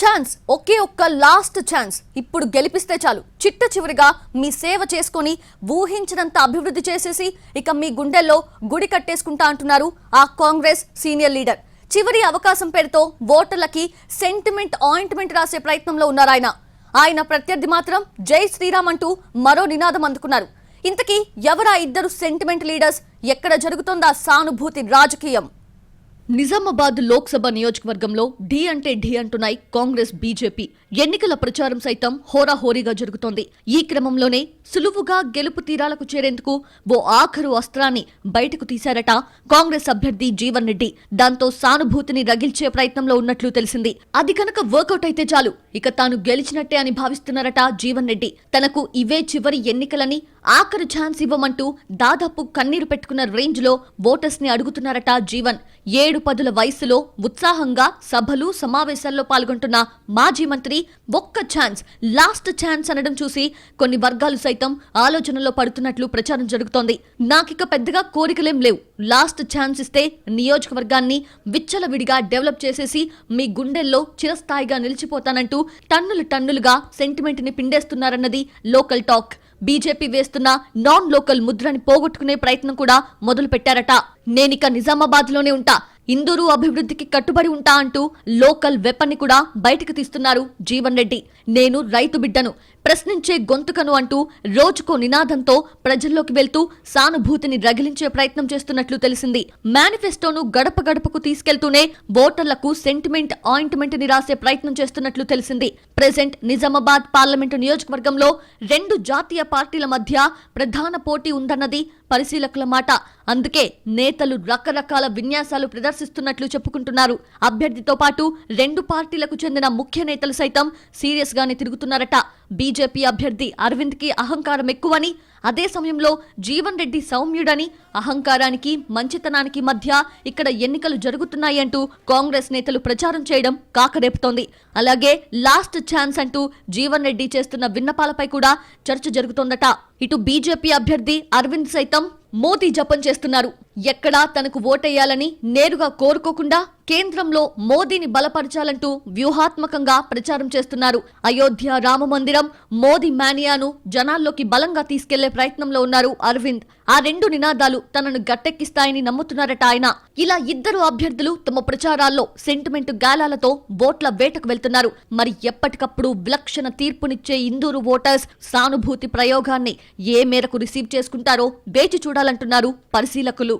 Chance ఒకే ఒక్క last chance. ఇప్పుడు గెలిపిస్తే చాలు. చిట్ట చివరిగా మీ సేవ చేసుకొని ఊహించినంత అభివృద్ధి చేసేసి ఇక మీ గుండెల్లో గుడి కట్టేసుకుంటా అంటున్నారు ఆ కాంగ్రెస్ సీనియర్ లీడర్. చివరి అవకాశం పేరుతో ఓటర్లకి సెంటిమెంట్ ఆయింట్మెంట్ రాసే ప్రయత్నంలో ఉన్నారు ఆయన. ఆయన ప్రత్యర్థి మాత్రం జై శ్రీరామ్ అంటూ మరో నినాదం అందుకున్నారు. ఇంతకీ ఎవరా ఇద్దరు సెంటిమెంట్ లీడర్స్? ఎక్కడ జరుగుతోందా సానుభూతి రాజకీయం? నిజామాబాద్ లోక్సభ నియోజకవర్గంలో ఢీ అంటే ఢీ అంటున్నాయి కాంగ్రెస్ బీజేపీ. ఎన్నికల ప్రచారం సైతం హోరాహోరీగా జరుగుతోంది. ఈ క్రమంలోనే సులువుగా గెలుపు తీరాలకు చేరేందుకు ఓ ఆఖరు అస్త్రాన్ని బయటకు తీశారట కాంగ్రెస్ అభ్యర్థి జీవన్ రెడ్డి. దాంతో సానుభూతిని రగిల్చే ప్రయత్నంలో ఉన్నట్లు తెలిసింది. అది కనుక వర్కౌట్ అయితే చాలు. ఇక తాను గెలిచినట్టే అని భావిస్తున్నారట జీవన్ రెడ్డి. తనకు ఇవే చివరి ఎన్నికలని ఆఖరు ఛాన్స్ ఇవ్వమంటూ దాదాపు కన్నీరు పెట్టుకున్న రేంజ్లో ఓటర్స్ని అడుగుతున్నారట జీవన్. ఏడు పదుల వయసులో ఉత్సాహంగా సభలు సమావేశాల్లో పాల్గొంటున్న మాజీ మంత్రి ఒక్క ఛాన్స్ లాస్ట్ ఛాన్స్ అనడం చూసి కొన్ని వర్గాలు సైతం ఆలోచనలో పడుతున్నట్లు ప్రచారం జరుగుతోంది. నాకిక పెద్దగా కోరికలేం లేవు. లాస్ట్ ఛాన్స్ ఇస్తే నియోజకవర్గాన్ని విచ్చలవిడిగా డెవలప్ చేసేసి మీ గుండెల్లో చిరస్థాయిగా నిలిచిపోతానంటూ టన్నులు టన్నులుగా సెంటిమెంట్ని పిండేస్తున్నారన్నది లోకల్ టాక్. బీజేపీ వేస్తున్న నాన్ లోకల్ ముద్రని పోగొట్టుకునే ప్రయత్నం కూడా మొదలు పెట్టారట. నేనిక నిజామాబాద్లోనే ఉంటా. ఇందూరు అభివృద్ధికి కట్టుబడి ఉంటా అంటూ లోకల్ వెపన్ని కూడా బయటకు తీస్తున్నారు జీవన్ రెడ్డి. నేను రైతు బిడ్డను. ప్రశ్నించే గొంతుకను అంటూ రోజుకో నినాదంతో ప్రజల్లోకి వెళ్తూ సానుభూతిని రగిలించే ప్రయత్నం చేస్తున్నట్లు తెలిసింది. మేనిఫెస్టోను గడప గడపకు తీసుకెళ్తూనే ఓటర్లకు సెంటిమెంట్ ఆయింట్మెంట్ని రాసే ప్రయత్నం చేస్తున్నట్లు తెలిసింది. ప్రెసెంట్ నిజామాబాద్ పార్లమెంటు నియోజకవర్గంలో రెండు జాతీయ పార్టీల మధ్య ప్రధాన పోటీ ఉందన్నది పరిశీలకుల మాట. అందుకే నేతలు రకరకాల విన్యాసాలు ప్రదర్శిస్తున్నట్లు చెప్పుకుంటున్నారు. అభ్యర్థితో పాటు రెండు పార్టీలకు చెందిన ముఖ్య నేతలు సైతం సీరియస్ గానే తిరుగుతున్నారట. బీజేపీ అభ్యర్థి అరవింద్కి అహంకారం ఎక్కువని అదే సమయంలో జీవన్ రెడ్డి సౌమ్యుడని అహంకారానికి మంచితనానికి మధ్య ఇక్కడ ఎన్నికలు జరుగుతున్నాయంటూ కాంగ్రెస్ నేతలు ప్రచారం చేయడం కాకరేపుతోంది. అలాగే లాస్ట్ ఛాన్స్ అంటూ జీవన్ రెడ్డి చేస్తున్న విన్నపాలపై కూడా చర్చ జరుగుతోందట. ఇటు బీజేపీ అభ్యర్థి అరవింద్ సైతం మోదీ జపం చేస్తున్నారు. ఎక్కడా తనకు ఓటేయాలని నేరుగా కోరుకోకుండా కేంద్రంలో మోదీని బలపరచాలంటూ వ్యూహాత్మకంగా ప్రచారం చేస్తున్నారు. అయోధ్య రామ మందిరం మోదీ మానియాను జనాల్లోకి బలంగా తీసుకెళ్ళే ప్రయత్నంలో ఉన్నారు అరవింద్. ఆ రెండు నినాదాలు తనను గట్టెక్కిస్తాయని నమ్ముతున్నారట ఆయన. ఇలా ఇద్దరు అభ్యర్థులు తమ ప్రచారాల్లో సెంటిమెంట్ గాలాలతో ఓట్ల వేటకు వెళ్తున్నారు. మరి ఎప్పటికప్పుడు విలక్షణ తీర్పునిచ్చే ఇందూరు ఓటర్స్ సానుభూతి ప్రయోగాన్ని ఏ మేరకు రిసీవ్ చేసుకుంటారో వేచి చూడాలంటున్నారు పరిశీలకులు.